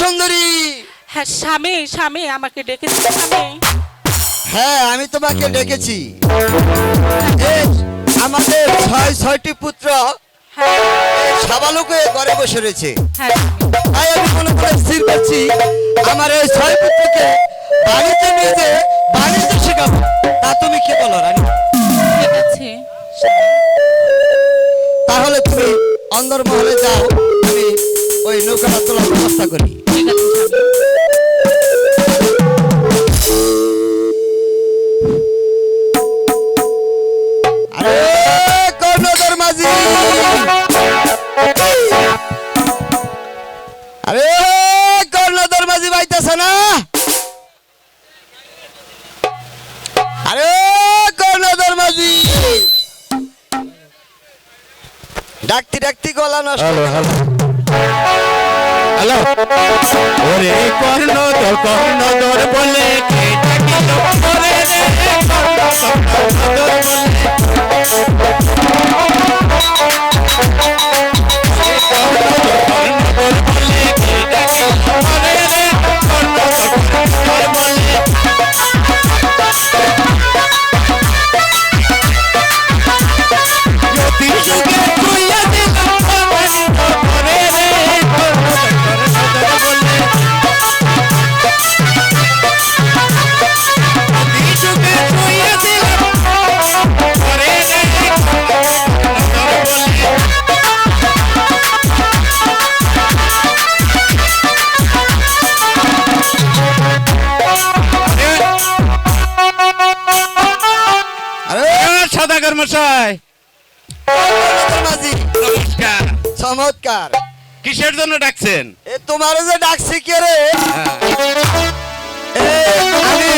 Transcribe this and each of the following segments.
সুন্দরী। হ্যাঁ স্বামী স্বামী আমাকে ডেকেছে স্বামী। হ্যাঁ আমি তোমাকে ডেকেছি। আমাদের ছয় ছয়টি পুত্র। হ্যাঁ। সাবালুকে ঘরে বসে রয়েছে। হ্যাঁ। তাই আমি মনে করে স্থির করছি। আমার এই ছয় পুত্রকে বাড়িতে নিয়ে যে বাড়িতে শেখাবো। তা তুমি কি বলো রানী? ঠিক আছে। তাহলে তুমি অন্দর মহলে যাও। ওই নৌকাটা তোলার ব্যবস্থা করি। আরে কর্ণধর না? ডাকতি ডাকতি গলা নষ্ট। হ্যালো? ওরে কর্ণ কর্ণধর বলে কে ডাকিল ওরে চমৎকার। কিসের জন্য ডাকছেন? এ তোমার যে ডাকছি কে রে? আমি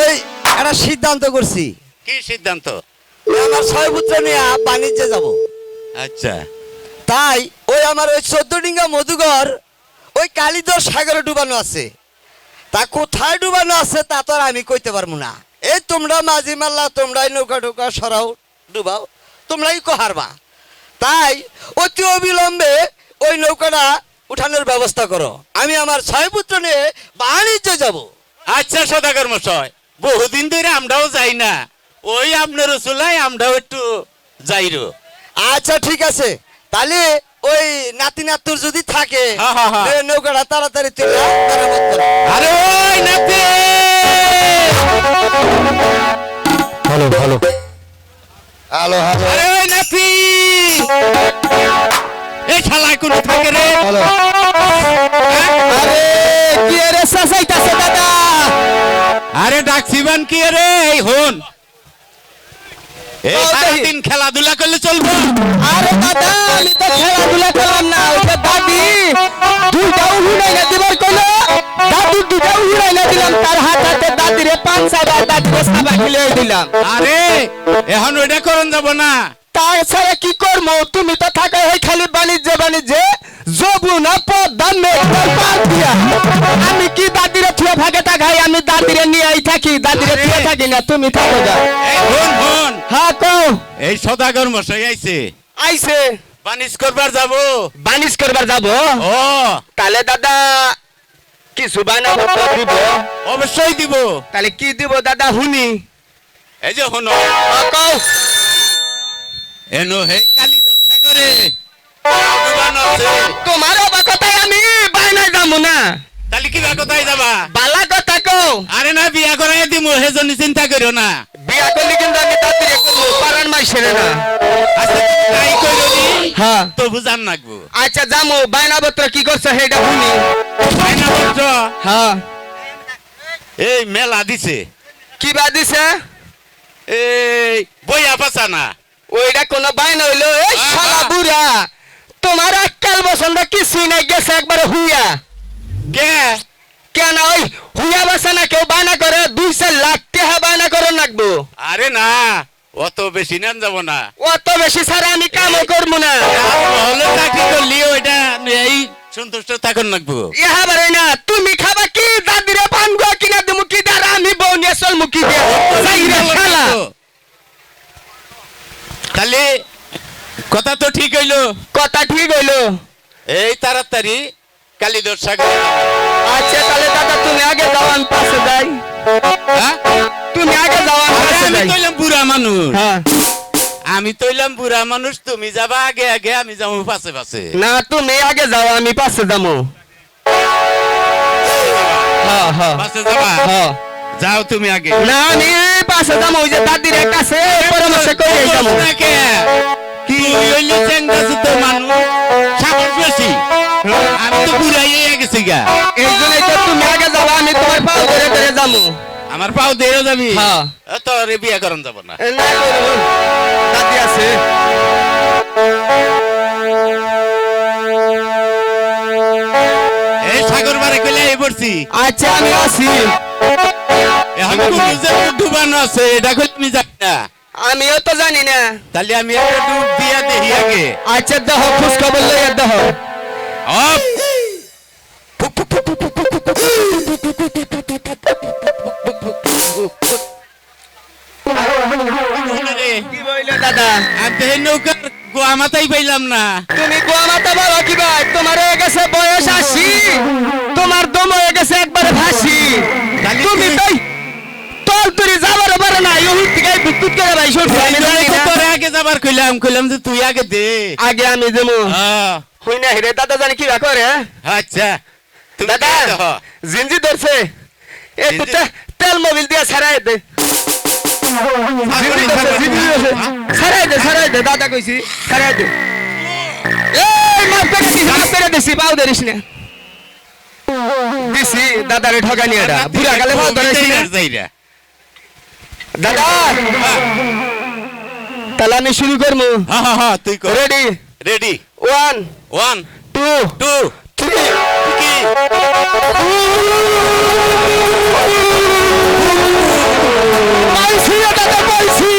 ওই একটা সিদ্ধান্ত করছি। কি সিদ্ধান্ত? আমার ছয় পুত্র নিয়ে বাণিজ্যে যাব। আচ্ছা। তাই ওই আমার ওই চোদ্দ ডিঙ্গা মধুঘর ওই কালিদর সাগরে ডুবানো আছে। তা কোথায় ডুবানো আছে তা তো আর আমি কইতে পারব না। এই তোমরা মাঝি মাল্লা তোমরাই নৌকা টোকা সরাও ডুবাও তোমরাই কহারবা তাই অতি অবিলম্বে ওই নৌকাটা উঠানোর ব্যবস্থা করো। আমি আমার ছয় পুত্র নিয়ে বাণিজ্য যাব। আচ্ছা সদাগর মশাই বহুদিন ধরে আমরাও যাই না। ওই আপনার চুলাই আমরাও একটু যাইরো। আচ্ছা ঠিক আছে। তাহলে ওই নাতি নাতুর যদি থাকে হ্যাঁ, হ্যাঁ, হ্যাঁ। নৌকাটা তাড়াতাড়ি তুলে আরে ওই নাতি! ভালো ভালো হ্যালো হ্যালো। রে। আরে কি রে সাসাইতাছে দাদা? আরে ডাকছিবান কি রে? এই হন। এই সারাদিন খেলাধুলা করলে চলবো। আরে দাদা আমি তো খেলাধুলা করলাম না ওটা দাদি। দুইটাও হুড়াই না দিবার কইলো। দাদু দুইটাও হুড়াই না দিলাম তার হাত হাতে দাদিরে পাঁচ সাবা দাদিরে সাবা খেলে দিলাম। আরে এখন ওইটা করন যাব না। তাছাড়া কি করব? তুমি তো থাকা হয় খালি বাণিজ্য বাণিজ্যে যবুনা পদ্মা মেঘনার পার দিয়া আমি কি দাদিরে থুয়ে ভাগে থাকাই আমি দাদিরে নিয়েই থাকি দাদিরে। থুয়ে থাকি না তুমি থাকো যা। হ্যাঁ কও। এই সদাগর মশাই আইছে। আইছে। বানিজ করবার যাব। বাণিজ্য করবার যাব? ও। তাহলে দাদা কিছু পত্র দিব? অবশ্যই দিব। তাহলে কি দিব দাদা হুনি? এই যে হন। হ্যাঁ, কও। এনো হে কালি দশা করে। তোমার অবা কথাই আমি বায়নায় যাব না। তাহলে কি বা কোথায় যাবা? বালা কথা কও। আরে না বিয়া করাই দিম হেজনি চিন্তা করিও না। বিয়া করলে কিন্তু আমি দাদিরে করব পারান মাইছে না আচ্ছা তাই কইরো নি হ্যাঁ তবু জান নাগবো। আচ্ছা যামু। বায়নাপত্র কি করছে সেটা শুনি। আয়না পত্র হ্যাঁ এই মেলা দিছে। কি বা দিছে? এই বইয়া পাচা না। ওইটা কোন বায়না হইল এই শালা বুড়া তোমার আক্কাল বসন্ত কিছুই নাই গেছে একবারে হুইয়া। কে? কেন ওই হুইয়া বসে না কেউ বায়না করে? দুই চার লাখ টাকা বায়না করে নাকবো। আরে না অত বেশি নেন যাব না। অত বেশি ছাড়া আমি কামও করব না। হলে চাকরি করলি? ওইটা এই সন্তুষ্ট থাকুন নাকবো। ইহা বারে না তুমি খাবা কি? দাদিরে পান গো কিনা দিমু কি দাঁড়া? আমি বউ নিয়ে চল মুখি দিয়ে? তাহলে কথা তো ঠিক হইল। কথা ঠিক হইল। এই তাড়াতাড়ি কালীদর সাগর আচ্ছা তাহলে দাদা তুমি আগে যাও আমি পাশে যাই। হ্যাঁ? তুমি আগে যাও আমি তৈলাম বুড়া মানুষ। হ্যাঁ। আমি তৈলাম বুড়া মানুষ তুমি যাবা আগে আগে আমি যাব পাশে পাশে। না তুমি আগে যাও আমি পাশে যাব। হ্যাঁ হ্যাঁ। পাশে যাবা? হ্যাঁ। যাও তুমি আগে। না আমি পাশে যাব ওই যে দাদির আছে পরামর্শ করে যাব। কি হইলে চেঙ্গা সুতো মানুষ সাহস বেশি আমি তো বুড়াই গেছি গা। এই জন্যই তো তুমি আগে যাও আমি তোমার পাও ধরে ধরে যাব। আমার পাও দিয়ে যাবি? হ্যাঁ। তোর বিয়া করন যাব না। এ, না করব। দাদি আছে। এই সাগর বারে কইলে এই পড়ছি। আচ্ছা আমি আছি এখন যে ডুবানো আছে এটা কইলে আমি জানি না। আমিও তো জানি না। তাহলে আমি একটা ডুব দিয়া দেখি আগে। আচ্ছা দেহ খোঁজ খবর লইয়া দেহ। দাদা? আমি নৌকার গোয়া পাইলাম না। তুমি গোয়া কি ভাই তোমার হয়ে গেছে বয়স আশি। তোমার দম হয়ে গেছে একবারে ফাঁসি তুমি কি- তাই তল তুরি যাবার পারে না ইহুদ থেকে বিদ্যুৎ করে ভাই সরছে আমি জানি না। তোরে আগে যাবার কইলাম কইলাম যে তুই আগে দে। আগে আমি দেবো আহ, হই না হিরে দাদা জানি কি করে আচ্ছা দাদা ধরছে। এ তেল মোবিল দিয়ে ছাড়াই দে। ধরছে, ধরছে। দে ছাড়াই দে দাদা কইছি ছাড়াই দে। এই মাফ করে দিছি মাফ করে দিছি পাও ধরিস না। দিছি দাদারে ঠকানি এটা বুড়া গালে না। যাইরা। দাদা! তাহলে আমি শুরু করব হ্যাঁ হ্যাঁ হ্যাঁ তুই কর। Ready ready one one two two three পাইছি দাদা পাইছি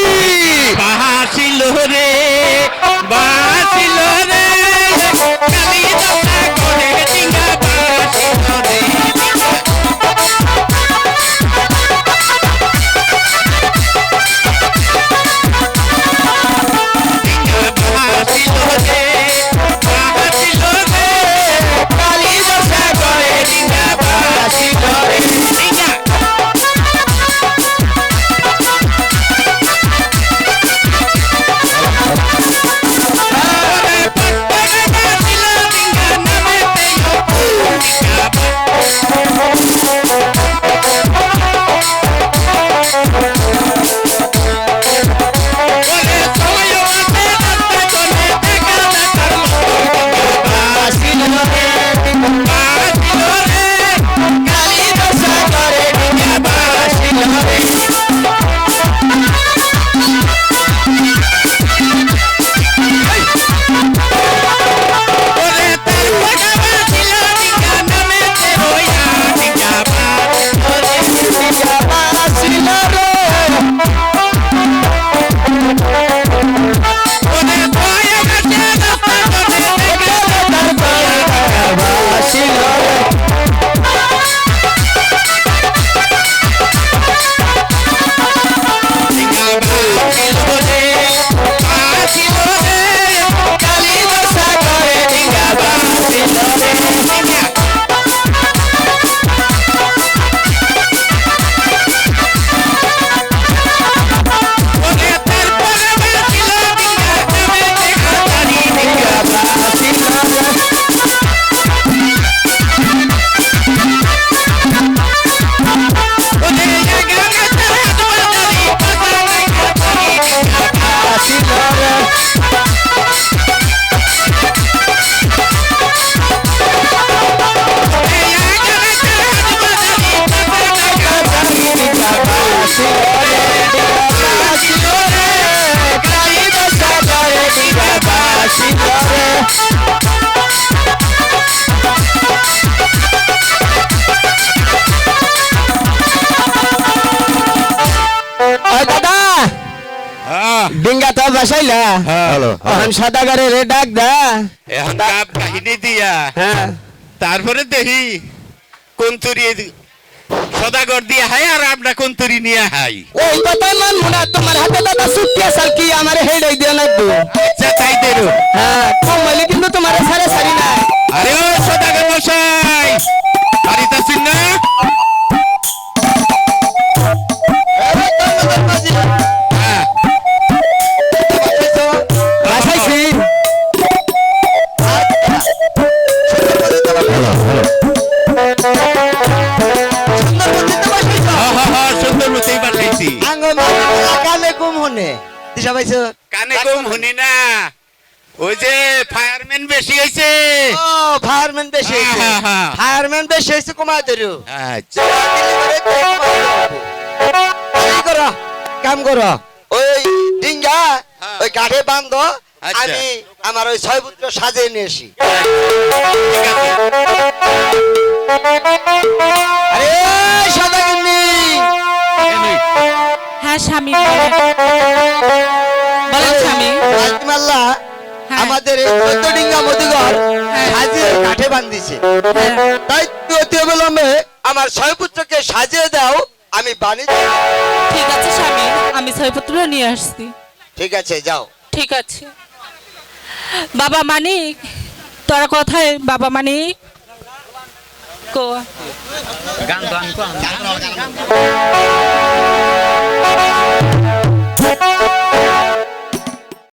ডিঙ্গা তো বাসাইলা। হ্যালো এখন সাদা গাড়ি রে ডাক দা। এখন কাপ কাহিনী দিয়া। হ্যাঁ। তারপরে দেখি কোন তুরি সদাগর দিয়ে হাই আর আমরা কন্তরি নিয়ে হাই। ওই কথাই মান মুনা তোমার হাতে দাদা সুটকে সাল কি আমার হেডাই দিয়ে লাগবে আচ্ছা তাই দেরো। হ্যাঁ কমলি কিন্তু তোমার সারে সারি না আরে সুন্দরবতেই কানে কম হনে। দিশা পাইছো কানে কম শুনি না। ওই যে ফায়ারম্যান বেশি হয়েছে ও ফায়ারম্যান বেশি হয়েছে। ফায়ারম্যান বেশি হয়েছে কমায় ধরো। আচ্ছা। করো কাম করো। ওই ডিঙ্গা। ওই কাঠে বান্ধ। আচ্ছা। আমি আমার ওই ছয় পুত্র সাজিয়ে নিয়ে আসি। আছে। আরে। হ্যাঁ স্বামী। বলেন স্বামী। রাজমাল্লা হ্যাঁ। আমাদের এই চোদ্দ ডিঙ্গা মধুঘর হ্যাঁ। সাজিয়ে কাঠে বান্ধিছে হ্যাঁ। তাই তুই অতি অবিলম্বে আমার ছয় পুত্রকে সাজিয়ে দাও আমি বাণিজ্য ঠিক আছে স্বামী আমি ছয়পত্র নিয়ে আসছি। ঠিক আছে যাও। ঠিক আছে। বাবা মানিক তোরা কোথায়? বাবা মানিক? কো